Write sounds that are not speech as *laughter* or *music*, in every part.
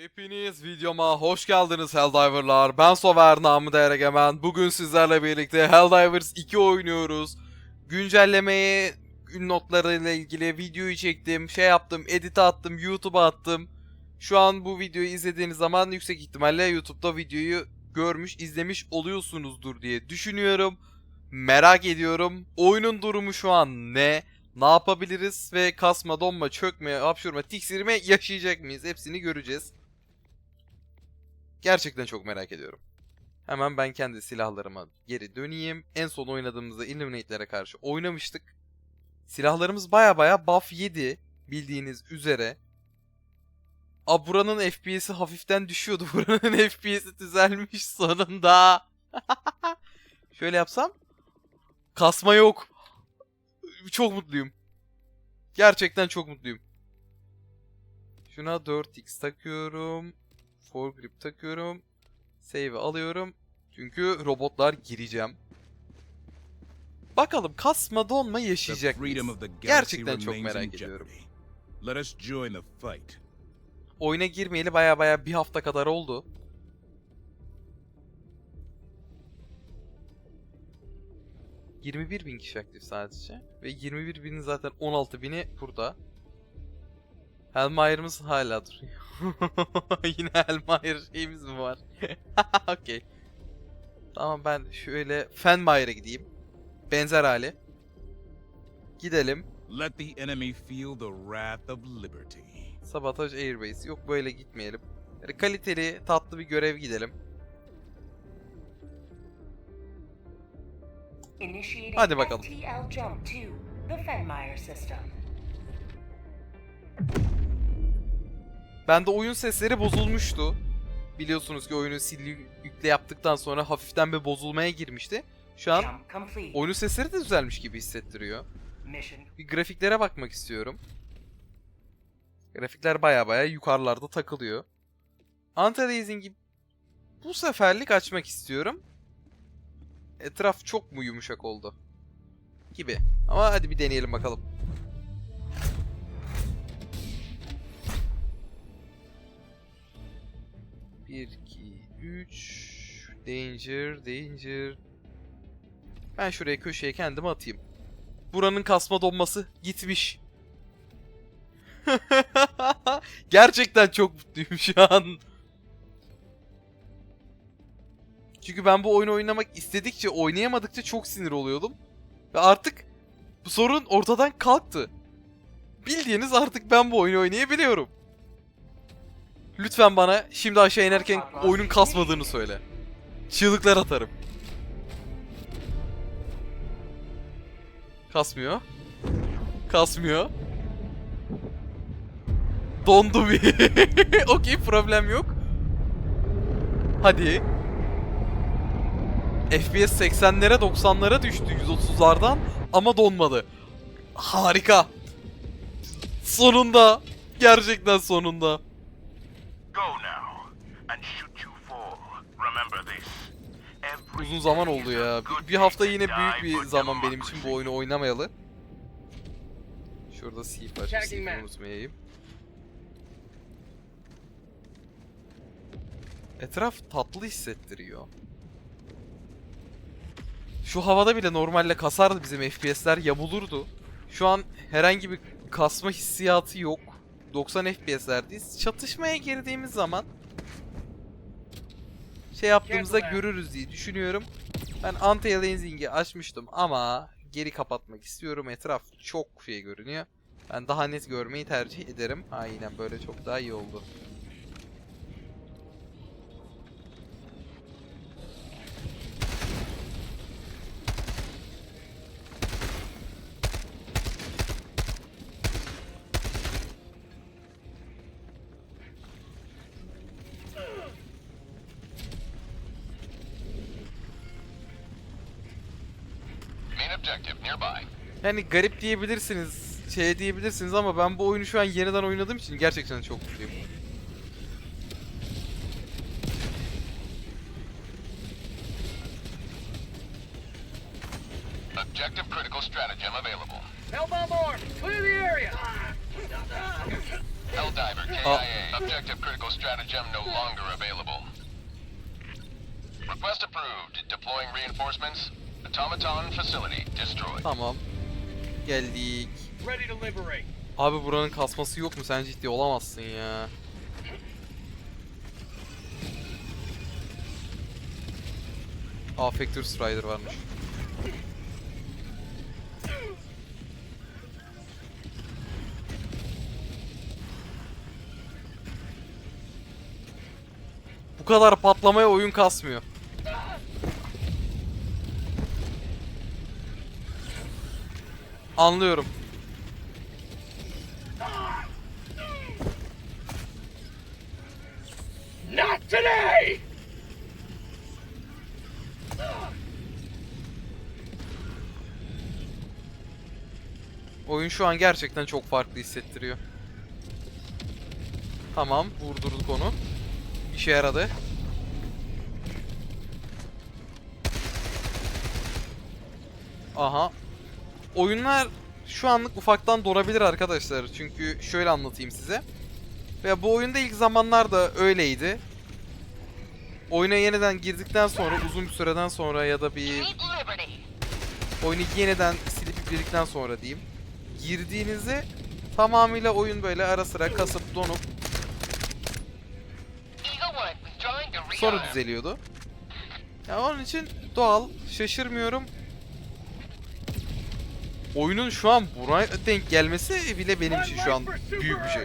Hepiniz videoma hoş geldiniz Helldiver'lar. Ben Sover namı değer egemen. Bugün sizlerle birlikte Helldivers 2 oynuyoruz. Güncellemeyi, gün notlarıyla ilgili videoyu çektim, şey yaptım, edit'e attım, YouTube'a attım. Şu an bu videoyu izlediğiniz zaman yüksek ihtimalle YouTube'da videoyu görmüş, izlemiş oluyorsunuzdur diye düşünüyorum. Merak ediyorum. Oyunun durumu şu an ne? Ne yapabiliriz ve kasma, donma, çökme, hapşurma, tiksirme yaşayacak mıyız? Hepsini göreceğiz. Gerçekten çok merak ediyorum. Hemen ben kendi silahlarıma geri döneyim. En son oynadığımızda Illuminate'lere karşı oynamıştık. Silahlarımız baya baya buff yedi bildiğiniz üzere. A buranın FPS'i hafiften düşüyordu. *laughs* Buranın FPS'i düzelmiş sonunda. *laughs* Şöyle yapsam. Kasma yok. Çok mutluyum. Gerçekten çok mutluyum. Şuna 4x takıyorum. Foregrip takıyorum. Save alıyorum. Çünkü robotlar gireceğim. Bakalım kasma donma yaşayacak mıyız? Gerçekten çok merak ediyorum. Let us join the fight. Oyuna girmeyeli baya baya bir hafta kadar oldu. ...21 bin kişi aktif sadece. Ve 21 binin zaten 16 bini burada. Hellmire'ımız hala duruyor. *laughs* Yine Hellmire şeyimiz mi var? *laughs* Okey. Tamam ben şöyle Fenmire'a gideyim. Benzer hali. Gidelim. Let the enemy feel the wrath of liberty. Sabotage Airbase. Yok böyle gitmeyelim. Böyle kaliteli, tatlı bir görev gidelim. Hadi bakalım. Bende oyun sesleri bozulmuştu. Biliyorsunuz ki oyunu silli yükle yaptıktan sonra hafiften bir bozulmaya girmişti. Şu an oyunun sesleri de düzelmiş gibi hissettiriyor. Bir grafiklere bakmak istiyorum. Grafikler baya baya yukarılarda takılıyor. Anti-aliasing'i bu seferlik açmak istiyorum. Etraf çok mu yumuşak oldu? Gibi. Ama hadi bir deneyelim bakalım. Bir, iki, üç. Danger, danger. Ben şuraya köşeye kendimi atayım. Buranın kasma donması gitmiş. *laughs* Gerçekten çok mutluyum şu an. Çünkü ben bu oyunu oynamak istedikçe, oynayamadıkça çok sinir oluyordum. Ve artık bu sorun ortadan kalktı. Bildiğiniz artık ben bu oyunu oynayabiliyorum. Lütfen bana şimdi aşağı inerken oyunun kasmadığını söyle. Çığlıklar atarım. Kasmıyor. Kasmıyor. Dondu bir. *laughs* Okey problem yok. Hadi. FPS 80'lere 90'lara düştü 130'lardan ama donmadı. Harika. Sonunda. Gerçekten sonunda. Uzun zaman day oldu ya. good Bir, bir hafta day yine büyük bir zaman benim için bu oyunu oynamayalı. Şurada Seaf var. Map. unutmayayım. Etraf tatlı hissettiriyor. Şu havada bile normalde kasardı bizim FPS'ler yamulurdu. Şu an herhangi bir kasma hissiyatı yok. 90 FPS'lerdeyiz. Çatışmaya girdiğimiz zaman şey yaptığımızda görürüz diye düşünüyorum. Ben anti-aliasing'i açmıştım ama geri kapatmak istiyorum. Etraf çok şey görünüyor. Ben daha net görmeyi tercih ederim. Aynen böyle çok daha iyi oldu. Yani garip diyebilirsiniz, şey diyebilirsiniz ama ben bu oyunu şu an yeniden oynadığım için gerçekten çok mutluyum. Objective critical stratagem available. Help on board! Clear the area! Helldiver, KIA. Objective critical stratagem no longer available. Request approved. Deploying reinforcements. Automaton facility destroyed. Tamam. Geldik. Ready to liberate. Abi buranın kasması yok mu? Sen ciddi olamazsın ya. Aa Factor Strider varmış. Bu kadar patlamaya oyun kasmıyor. Anlıyorum. Not today! Oyun şu an gerçekten çok farklı hissettiriyor. Tamam, vurdurduk onu. İşe yaradı. Aha. Oyunlar şu anlık ufaktan donabilir arkadaşlar. Çünkü şöyle anlatayım size. Ve bu oyunda ilk zamanlarda öyleydi. Oyuna yeniden girdikten sonra uzun bir süreden sonra ya da bir oyunu yeniden silip yükledikten sonra diyeyim. Girdiğinizde tamamıyla oyun böyle ara sıra kasıp donup sonra düzeliyordu. Ya onun için doğal, şaşırmıyorum. Oyunun şu an buna denk gelmesi bile benim için şu an büyük bir şey.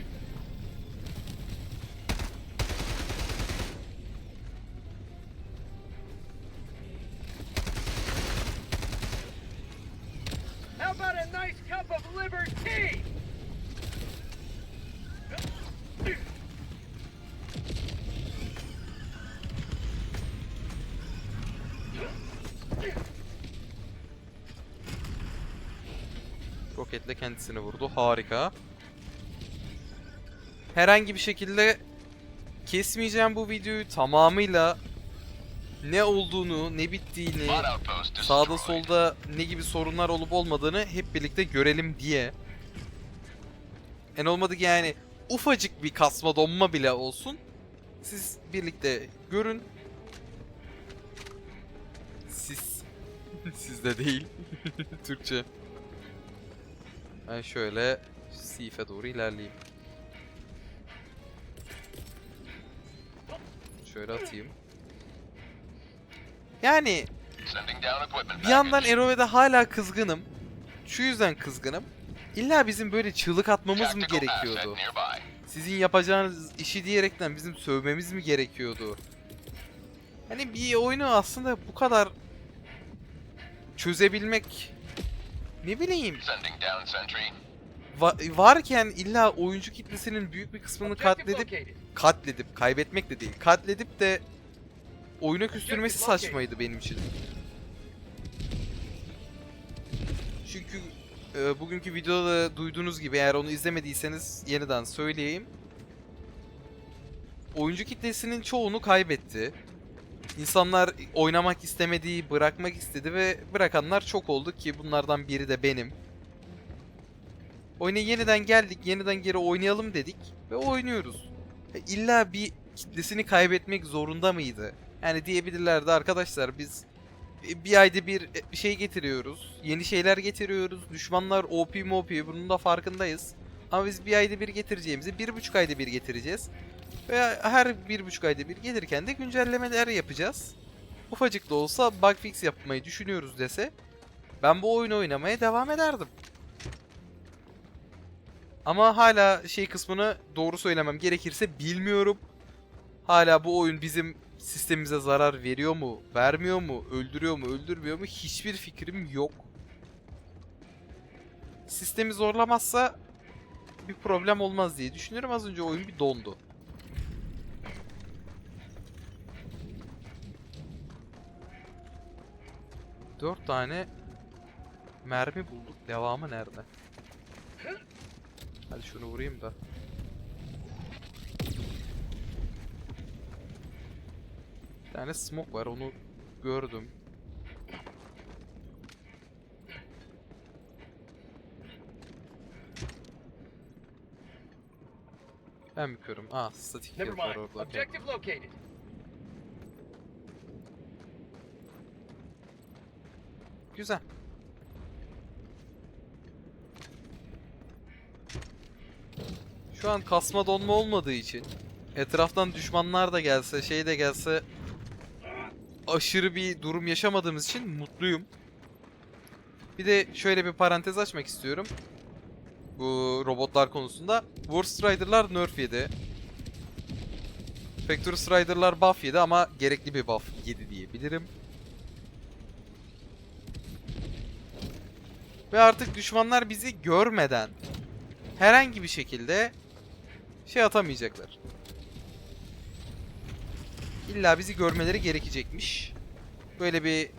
Kendisini vurdu. Harika. Herhangi bir şekilde kesmeyeceğim bu videoyu tamamıyla ne olduğunu, ne bittiğini, sağda solda ne gibi sorunlar olup olmadığını hep birlikte görelim diye. En olmadı ki yani ufacık bir kasma donma bile olsun. Siz birlikte görün. Siz. *laughs* Sizde değil. *laughs* Türkçe. Ben şöyle Sif'e doğru ilerleyeyim. Şöyle atayım. Yani bir yandan. Erove'de hala kızgınım. Şu yüzden kızgınım. İlla bizim böyle çığlık atmamız mı gerekiyordu? Sizin yapacağınız işi diyerekten bizim sövmemiz mi gerekiyordu? Hani bir oyunu aslında bu kadar çözebilmek ne bileyim va- varken illa oyuncu kitlesinin büyük bir kısmını katledip katledip kaybetmek de değil katledip de oyuna küstürmesi saçmaydı benim için. Çünkü e, bugünkü videoda da duyduğunuz gibi eğer onu izlemediyseniz yeniden söyleyeyim. Oyuncu kitlesinin çoğunu kaybetti. İnsanlar oynamak istemediği, bırakmak istedi ve bırakanlar çok oldu ki bunlardan biri de benim. Oyuna yeniden geldik, yeniden geri oynayalım dedik ve oynuyoruz. E, İlla bir kitlesini kaybetmek zorunda mıydı? Yani diyebilirlerdi arkadaşlar biz e, bir ayda e, bir şey getiriyoruz. Yeni şeyler getiriyoruz. Düşmanlar OP MOP bunun da farkındayız. Ama biz bir ayda bir getireceğimizi bir buçuk ayda bir getireceğiz. Ve her bir buçuk ayda bir gelirken de güncellemeler yapacağız. Ufacık da olsa bug fix yapmayı düşünüyoruz dese ben bu oyunu oynamaya devam ederdim. Ama hala şey kısmını doğru söylemem gerekirse bilmiyorum. Hala bu oyun bizim sistemimize zarar veriyor mu, vermiyor mu, öldürüyor mu, öldürmüyor mu hiçbir fikrim yok. Sistemi zorlamazsa bir problem olmaz diye düşünüyorum. Az önce oyun bir dondu. Dört tane mermi bulduk. Devamı nerede? Hadi şunu vurayım da. Bir tane smoke var onu gördüm. Ben büküyorum. Aa statik Never field var mind. orada. okey. Objective located. Güzel. Şu an kasma donma olmadığı için etraftan düşmanlar da gelse, şey de gelse aşırı bir durum yaşamadığımız için mutluyum. Bir de şöyle bir parantez açmak istiyorum. Bu robotlar konusunda. War Strider'lar nerf yedi. Spectre Strider'lar buff yedi ama gerekli bir buff yedi diyebilirim. Ve artık düşmanlar bizi görmeden herhangi bir şekilde şey atamayacaklar. İlla bizi görmeleri gerekecekmiş. Böyle bir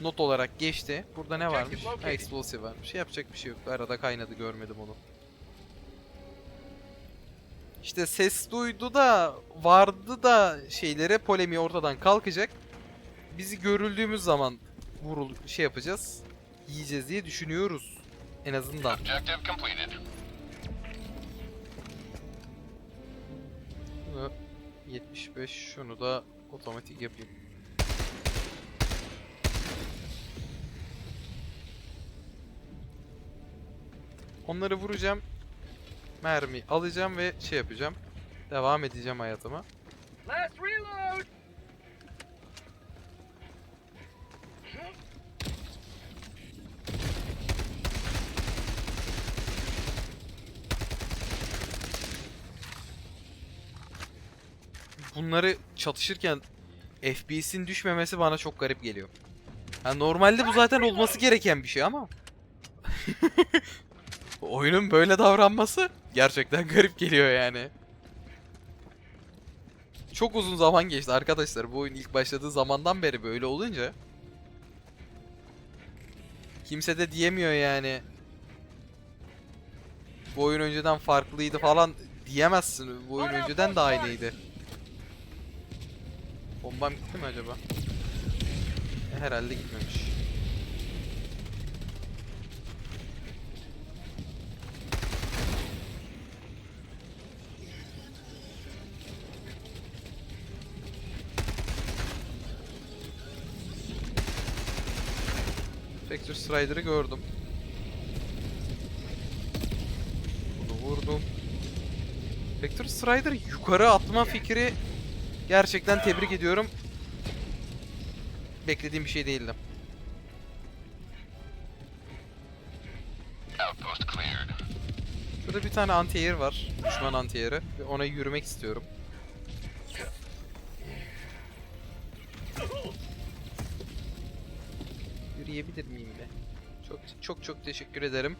not olarak geçti. Burada ne varmış? Ha, explosive varmış. Yapacak bir şey yok. Arada kaynadı görmedim onu. İşte ses duydu da vardı da şeylere polemiği ortadan kalkacak. Bizi görüldüğümüz zaman vurul şey yapacağız. Yiyeceğiz diye düşünüyoruz. En azından. Objective completed. Bunu 75 şunu da otomatik yapayım. Onları vuracağım. Mermi alacağım ve şey yapacağım. Devam edeceğim hayatıma. Last reload. Bunları çatışırken FPS'in düşmemesi bana çok garip geliyor. Ha, normalde bu zaten olması gereken bir şey ama *laughs* oyunun böyle davranması gerçekten garip geliyor yani. Çok uzun zaman geçti arkadaşlar. Bu oyun ilk başladığı zamandan beri böyle olunca kimse de diyemiyor yani. Bu oyun önceden farklıydı falan diyemezsin. Bu oyun önceden de aynıydı. Bombam gitti mi acaba? E, herhalde gitmemiş. Vector Strider'ı gördüm. Bunu vurdum. Vector Strider yukarı atma fikri gerçekten tebrik ediyorum. Beklediğim bir şey değildi. Şurada bir tane anti-air var. Düşman anti-air'ı. Ve ona yürümek istiyorum. Yürüyebilir miyim be? Çok çok çok teşekkür ederim.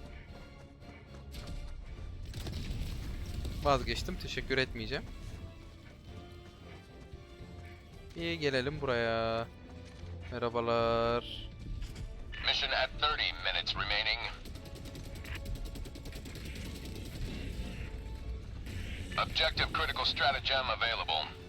Vazgeçtim. Teşekkür etmeyeceğim. İyi gelelim buraya. Merhabalar. Mission at 30 minutes remaining. Objective critical stratagem available.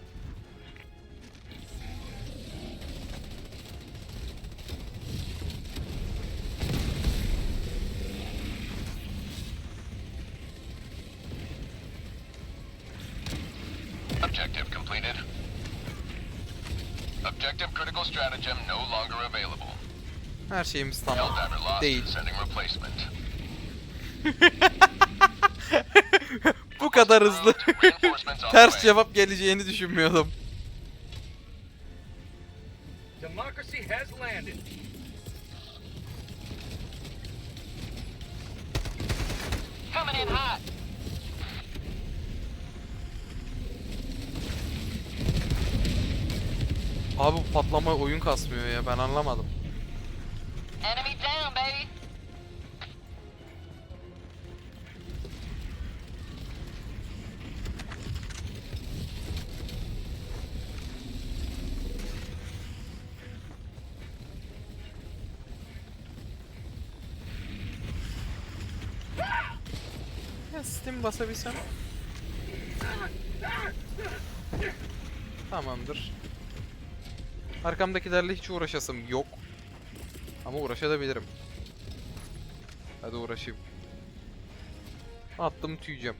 Her şeyimiz tamam. Helldiver lost. Değil. Sending replacement. *laughs* Bu kadar hızlı. Ters cevap geleceğini düşünmüyordum. Democracy has landed. Coming in hot. Abi bu patlama oyun kasmıyor ya ben anlamadım. Enemy down, baby. Ya Steam basabilsem. Tamamdır. Arkamdakilerle hiç uğraşasım yok. Ama uğraşabilirim. Hadi uğraşayım. Attım tüyeceğim.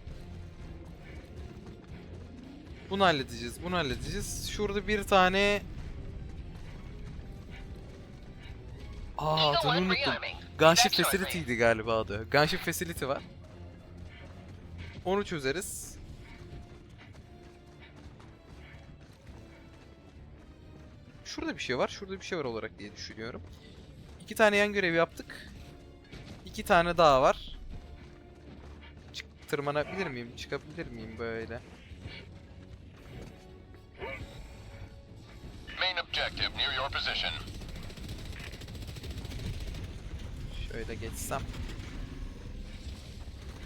Bunu halledeceğiz. Bunu halledeceğiz. Şurada bir tane Aa adını unuttum. Gunship Facility'ydi galiba adı. Gunship Facility var. Onu çözeriz. Şurada bir şey var, şurada bir şey var olarak diye düşünüyorum. İki tane yan görev yaptık. İki tane daha var. Çık, tırmanabilir miyim? Çıkabilir miyim böyle? Main objective near your position. Şöyle geçsem.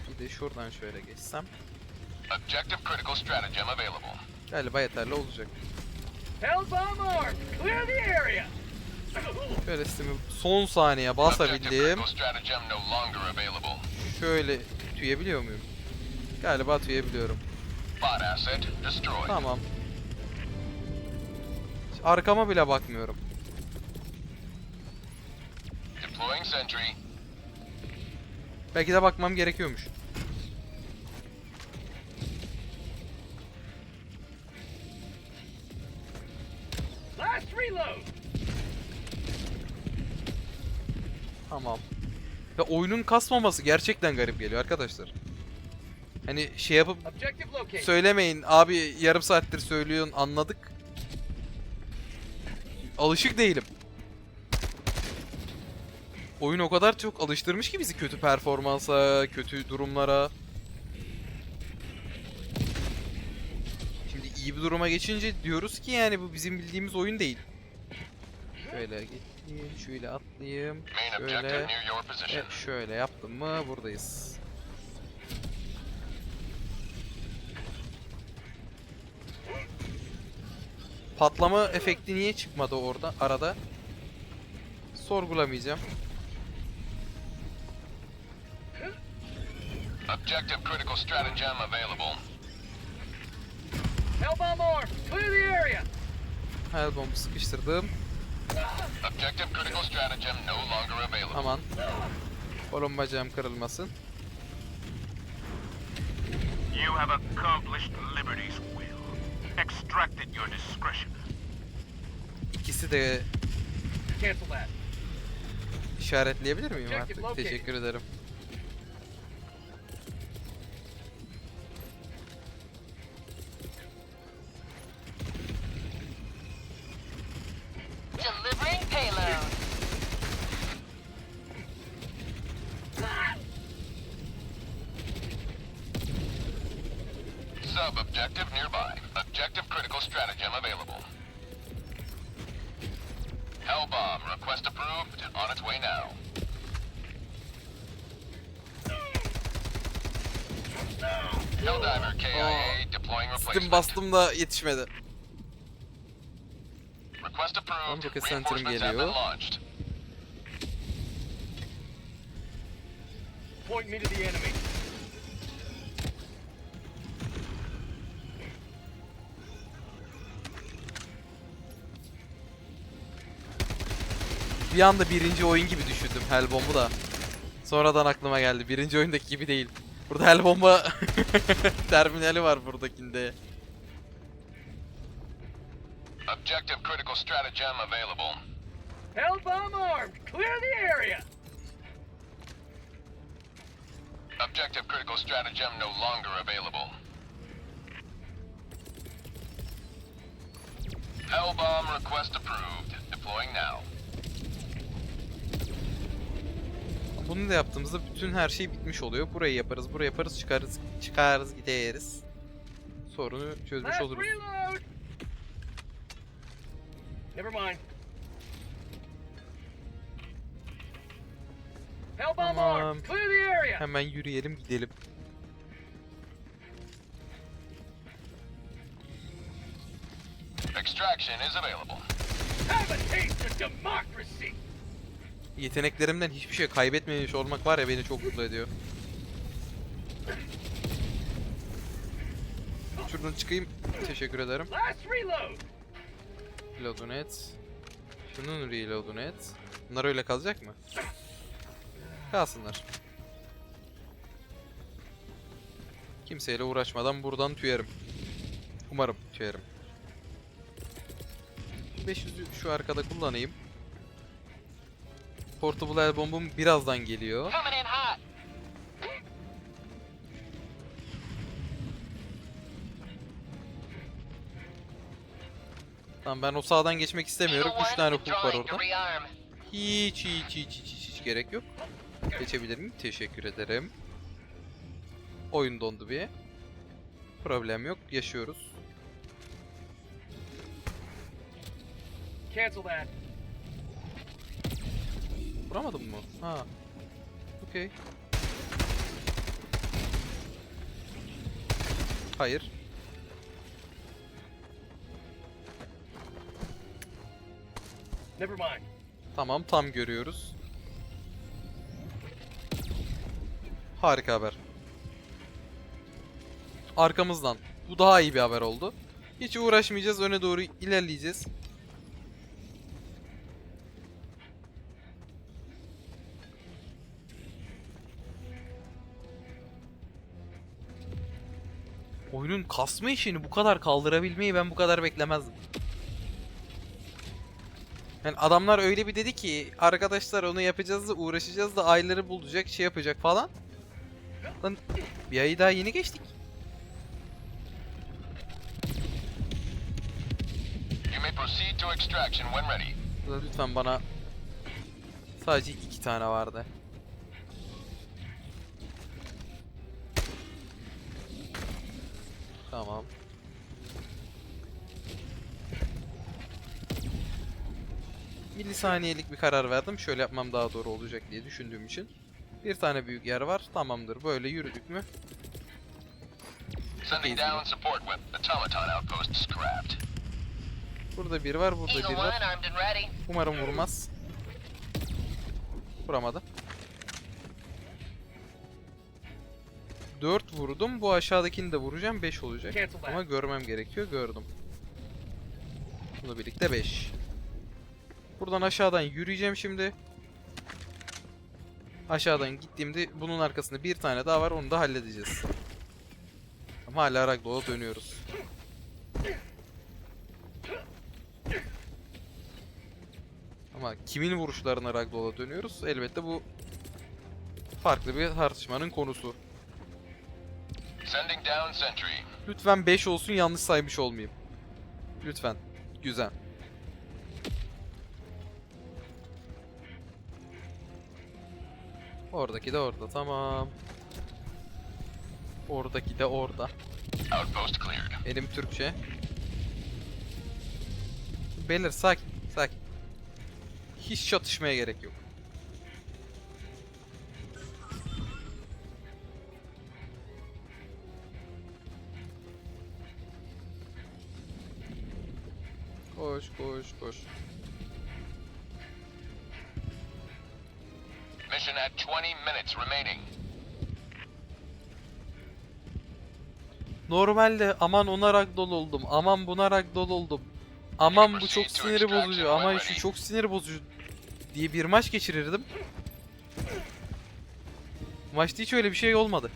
Bir de şuradan şöyle geçsem. Objective critical stratagem available. Galiba yeterli olacak. Şöyle sistemi son saniye basabildim. Şöyle tüyebiliyor muyum? Galiba tüyebiliyorum. Tamam. Arkama bile bakmıyorum. Belki de bakmam gerekiyormuş. Tamam. Ve oyunun kasmaması gerçekten garip geliyor arkadaşlar. Hani şey yapıp söylemeyin abi yarım saattir söylüyorsun anladık. Alışık değilim. Oyun o kadar çok alıştırmış ki bizi kötü performansa, kötü durumlara. Şimdi iyi bir duruma geçince diyoruz ki yani bu bizim bildiğimiz oyun değil. Şöyle geçeyim, şöyle atlayayım, Main objective şöyle near your ve position. şöyle yaptım mı buradayız. Patlama efekti niye çıkmadı orada arada? Sorgulamayacağım. Objective critical stratagem available. Hellbomb! Clear the area! Hellbomb'u sıkıştırdım. Objective critical stratagem no longer available. Aman. Kolum bacağım kırılmasın. You have accomplished Liberty's will. Extracted your discretion. İkisi de Cancel that. işaretleyebilir miyim Objective artık? located. Teşekkür ederim. Da yetişmedi. Request Tamam, roket center'ım geliyor. Point me to the enemy. Bir anda birinci oyun gibi düşündüm Hellbomb'u da. Sonradan aklıma geldi. Birinci oyundaki gibi değil. Burada Hellbomb'a *laughs* terminali var buradakinde. Objective critical stratagem available. Hellbomb armed! Clear the area! Objective critical stratagem no longer available. Hellbomb request approved. Deploying now. Bunu da yaptığımızda bütün her şey bitmiş oluyor. Burayı yaparız, burayı yaparız, çıkarız, çıkarız, gideriz. Sorunu çözmüş oluruz. Never mind. Hellbomb Tamam. armed! Clear the area! Hemen yürüyelim, gidelim. Extraction is available. Have a taste of democracy! Yeteneklerimden hiçbir şey kaybetmemiş olmak var ya beni çok mutlu ediyor. Şuradan çıkayım. Teşekkür ederim. Last reload! Reload'unu et. Şunun reload'unu et. Bunlar öyle kalacak mı? Kalsınlar. Kimseyle uğraşmadan buradan tüyerim. Umarım çevirim. 500'ü şu arkada kullanayım. Portable el bombum birazdan geliyor. Tamam ben o sağdan geçmek istemiyorum. Eagle 3 one tane hook var orada. Hiç hiç hiç hiç hiç, hiç gerek yok. Geçebilir miyim? Teşekkür ederim. Oyun dondu bir. Problem yok. Yaşıyoruz. Cancel that. Vuramadım mı? Ha. Okey. Hayır. Never mind. Tamam tam görüyoruz. Harika haber. Arkamızdan. Bu daha iyi bir haber oldu. Hiç uğraşmayacağız. Öne doğru ilerleyeceğiz. Oyunun kasma işini bu kadar kaldırabilmeyi ben bu kadar beklemezdim. Yani adamlar öyle bir dedi ki arkadaşlar onu yapacağız da uğraşacağız da ayları bulacak şey yapacak falan. Lan bir ayı daha yeni geçtik. Lütfen bana sadece iki tane vardı. Tamam. Milisaniyelik bir karar verdim. Şöyle yapmam daha doğru olacak diye düşündüğüm için. Bir tane büyük yer var. Tamamdır. Böyle yürüdük mü? Burada bir var, burada bir var. Umarım vurmaz. Vuramadı. 4 vurdum. Bu aşağıdakini de vuracağım. 5 olacak. Ama görmem gerekiyor. Gördüm. Bununla birlikte 5. Buradan aşağıdan yürüyeceğim şimdi. Aşağıdan gittiğimde bunun arkasında bir tane daha var. Onu da halledeceğiz. Ama hala Ragdoll'a dönüyoruz. Ama kimin vuruşlarına Ragdoll'a dönüyoruz? Elbette bu farklı bir tartışmanın konusu. Lütfen 5 olsun yanlış saymış olmayayım. Lütfen. Güzel. Oradaki de orada. Tamam. Oradaki de orada. Elim Türkçe. Beyler sakin. Sakin. Hiç çatışmaya gerek yok. Koş koş koş. 20 minutes remaining. Normalde aman ona ragdoll oldum. Aman buna ragdoll oldum. Aman bu çok siniri bozucu. Aman şu çok sinir bozucu diye bir maç geçirirdim. Maçta hiç öyle bir şey olmadı.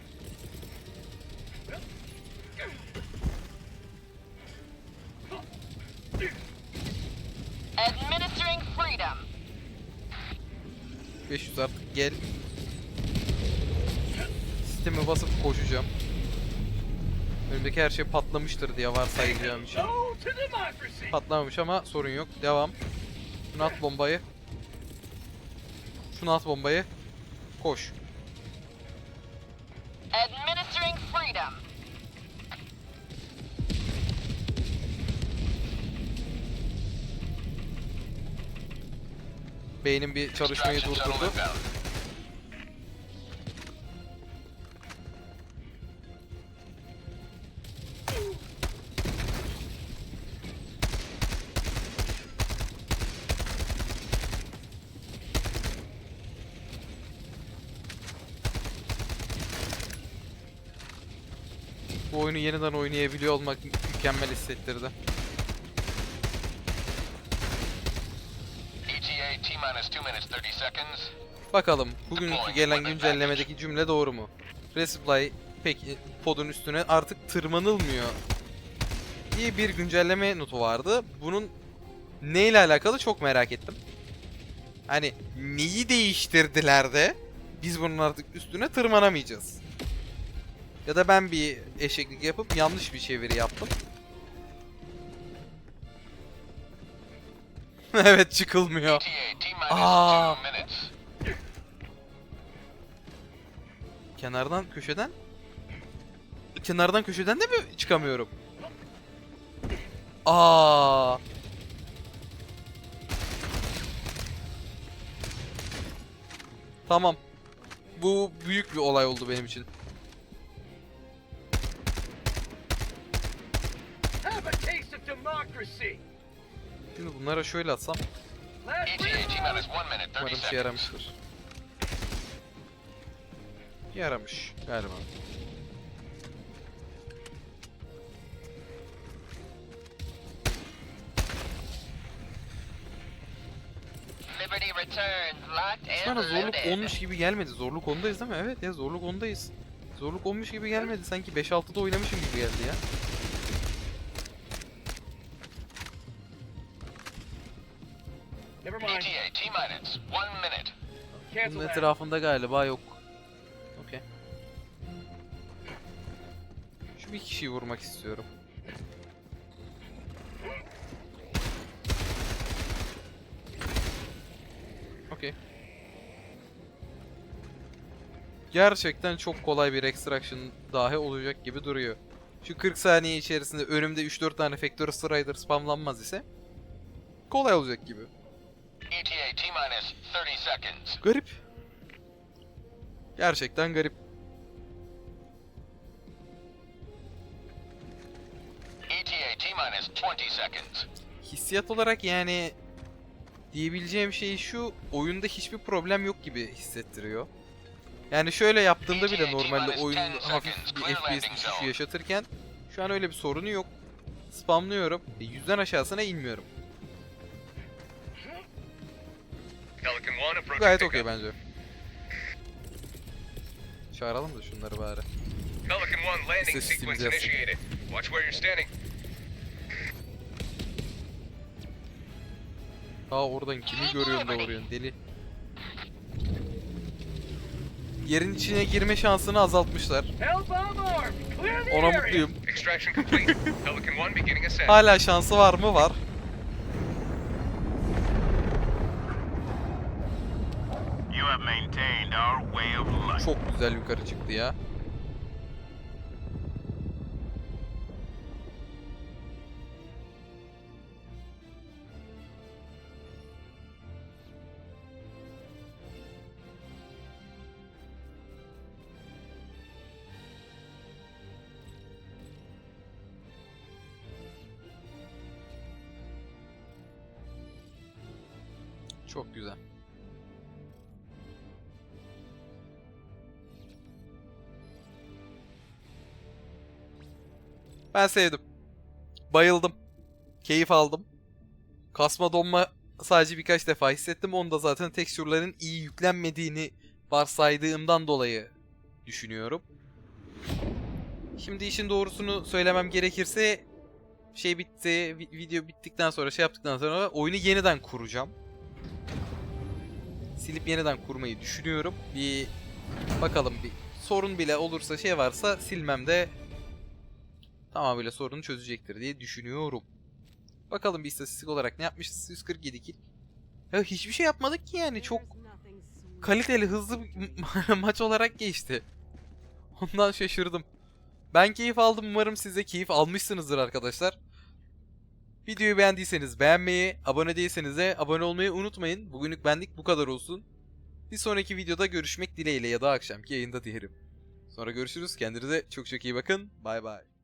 Önümdeki her şey patlamıştır diye varsayacağım için. Patlamamış ama sorun yok. Devam. Şunu at bombayı. Şunu at bombayı. Koş. Administering freedom. Beynim bir çalışmayı durdurdu. Oyunu yeniden oynayabiliyor olmak mükemmel hissettirdi. ETA T minus 2 minutes 30 seconds. Bakalım bugünkü gelen güncellemedeki cümle doğru mu? Resupply peki podun üstüne artık tırmanılmıyor diye bir güncelleme notu vardı. Bunun neyle alakalı çok merak ettim. Hani neyi değiştirdiler de biz bunun artık üstüne tırmanamayacağız. Ya da ben bir eşeklik yapıp yanlış bir çeviri yaptım. *laughs* evet çıkılmıyor. Minutes. Kenardan köşeden Kenardan köşeden de mi çıkamıyorum? Aa. Tamam. Bu büyük bir olay oldu benim için. Şimdi bunlara şöyle atsam Last ETA, T reload. minus one minute, 30 umarım seconds. yaramıştır. Yaramış galiba. Liberty returns, locked and Bana zorluk loaded. 10'muş gibi gelmedi. Zorluk 10'dayız değil mi? Evet ya zorluk 10'dayız. Zorluk 10'muş gibi gelmedi. Sanki 5-6'da oynamışım gibi geldi ya. Bunun etrafında galiba yok. Okey. Şu bir kişiyi vurmak istiyorum. Okey. Gerçekten çok kolay bir extraction dahi olacak gibi duruyor. Şu 40 saniye içerisinde önümde 3-4 tane Factory Strider spamlanmaz ise kolay olacak gibi. ETA, T minus 30 seconds. Garip. Gerçekten garip. ETA, T minus 20 seconds. Hissiyat olarak yani diyebileceğim şey şu oyunda hiçbir problem yok gibi hissettiriyor. Yani şöyle yaptığımda bile normalde oyun hafif bir FPS düşüşü yaşatırken şu an öyle bir sorunu yok. Spamlıyorum. E, yüzden aşağısına inmiyorum. Pelican 1 approaching Gayet okey bence. Çağıralım da şunları bari. Pelican 1 landing Ses sequence initiated. Watch where you're standing. Aa oradan kimi görüyorsun da vuruyorsun deli. Yerin içine girme şansını azaltmışlar. Ona area. mutluyum. Extraction complete. Pelican 1 beginning ascent. Hala şansı var mı? Var. Güzel yukarı çıktı ya. Ben sevdim. Bayıldım. Keyif aldım. Kasma donma sadece birkaç defa hissettim. Onu da zaten tekstürlerin iyi yüklenmediğini varsaydığımdan dolayı düşünüyorum. Şimdi işin doğrusunu söylemem gerekirse şey bitti, vi- video bittikten sonra şey yaptıktan sonra oyunu yeniden kuracağım. Silip yeniden kurmayı düşünüyorum. Bir bakalım bir sorun bile olursa şey varsa silmem de tamamıyla sorunu çözecektir diye düşünüyorum. Bakalım bir istatistik olarak ne yapmışız? 147 kill. Ya hiçbir şey yapmadık ki yani çok kaliteli hızlı *laughs* maç olarak geçti. Ondan şaşırdım. Ben keyif aldım. Umarım siz de keyif almışsınızdır arkadaşlar. Videoyu beğendiyseniz beğenmeyi, abone değilseniz de abone olmayı unutmayın. Bugünlük benlik bu kadar olsun. Bir sonraki videoda görüşmek dileğiyle ya da akşamki yayında diyelim. Sonra görüşürüz. Kendinize çok çok iyi bakın. Bay bay.